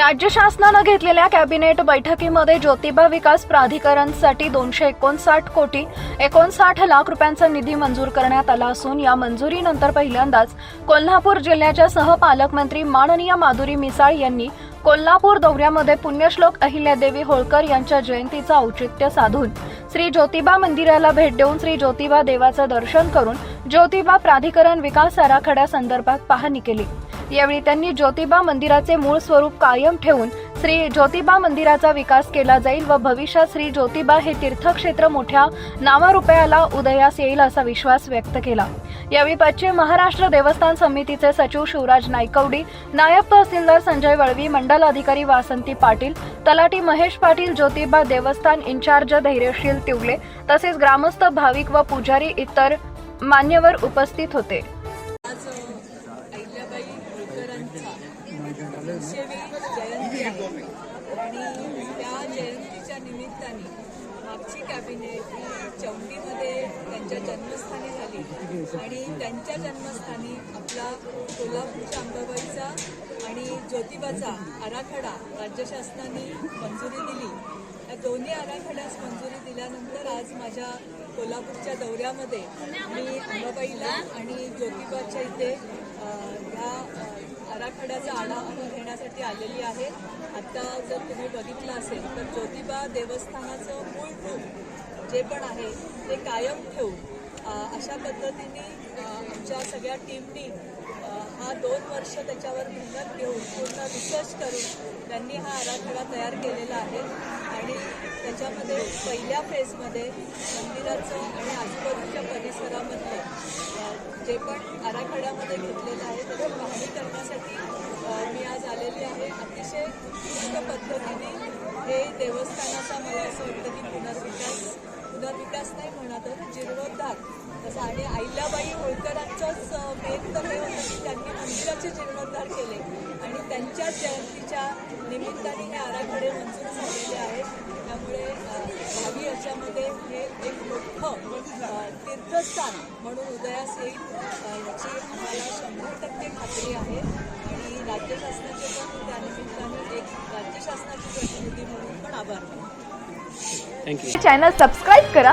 राज्य शासनानं घेतलेल्या कॅबिनेट बैठकीमध्ये ज्योतिबा विकास प्राधिकरणसाठी दोनशे एकोणसाठ कोटी एकोणसाठ लाख रुपयांचा निधी मंजूर करण्यात आला असून या मंजुरीनंतर पहिल्यांदाच कोल्हापूर जिल्ह्याच्या सहपालकमंत्री माननीय माधुरी मिसाळ यांनी कोल्हापूर दौऱ्यामध्ये पुण्यश्लोक अहिल्यादेवी होळकर यांच्या जयंतीचं औचित्य साधून श्री ज्योतिबा मंदिराला भेट देऊन श्री ज्योतिबा देवाचं दर्शन करून ज्योतिबा प्राधिकरण विकास आराखड्यासंदर्भात पाहणी केली. यावेळी त्यांनी ज्योतिबा मंदिराचे मूळ स्वरूप कायम ठेवून श्री ज्योतिबा मंदिराचा विकास केला जाईल व भविष्यात श्री ज्योतिबा हे तीर्थक्षेत्र मोठ्या नावारुपयाला उदयास येईल असा विश्वास व्यक्त केला. यावेळी पश्चिम महाराष्ट्र देवस्थान समितीचे सचिव शिवराज नायकवडी नायब तहसीलदार संजय वळवी मंडल अधिकारी वासंती पाटील तलाटी महेश पाटील ज्योतिबा देवस्थान इन्चार्ज धैर्यशील तिवले तसेच ग्रामस्थ भाविक व पुजारी इतर मान्यवर उपस्थित होते आज अहिल्याबाई होळकरांचा दोनशेवी जयंती आहे. आणि त्या जयंतीच्या निमित्ताने मागची कॅबिनेट ही चौंडीमध्ये त्यांच्या जन्मस्थानी झाली. आणि त्यांच्या जन्मस्थानी आपला कोल्हापूरच्या अंबाबाईचा आणि ज्योतिबाचा आराखडा राज्य शासनाने मंजुरी दिली. दोन्ही आराखड्यास मंजुरी दिल्यानंतर आज माझ्या कोल्हापूरच्या दौऱ्यामध्ये मी अंबाबाईला आणि ज्योतिबाच्या इथे ह्या आराखड्याचा आढावा घेण्यासाठी आलेली आहे. आता जर तुम्ही बघितलं असेल तर ज्योतिबा देवस्थानाचं मूळ रूप जे पण आहे ते कायम ठेवून अशा पद्धतीने आमच्या सगळ्या टीमनी हा दोन वर्ष त्याच्यावर मेहनत घेऊन पूर्ण रिसर्च करून त्यांनी हा आराखडा तयार केलेला आहे. आणि त्याच्यामध्ये पहिल्या फेजमध्ये मंदिराचं आणि आजूबाजूच्या परिसरामधलं जे पण आराखड्यामध्ये घेतलेलं आहे त्याची पाहणी करण्यासाठी मी आज आलेली आहे. अतिशय उत्कृष्ट पद्धतीने हे देवस्थानाचा मला असं वाटतं की पुनर्विकास पुनर्विकास नाही म्हणा तर जीर्णोद्धार तसं आणि अहिल्याबाई होळकरांचंच मेन तर हे होतं की त्यांनी मंदिराचे जीर्णोद्धार केले. आणि त्यांच्याच जयंतीच्या निमित्ताने हे आराखडे मंजूर झालेले आहेत. त्यामुळे भावी याच्यामध्ये हे एक मोठं तीर्थस्थान म्हणून उदयास येईल याची आम्हाला शंभर टक्के खात्री आहे. आणि राज्य शासनाचे पण त्यानिमित्ताने एक राज्य शासनाचे प्रतिनिधी म्हणून पण आभार. मानतो थँक्यू चॅनल सबस्क्राईब करा.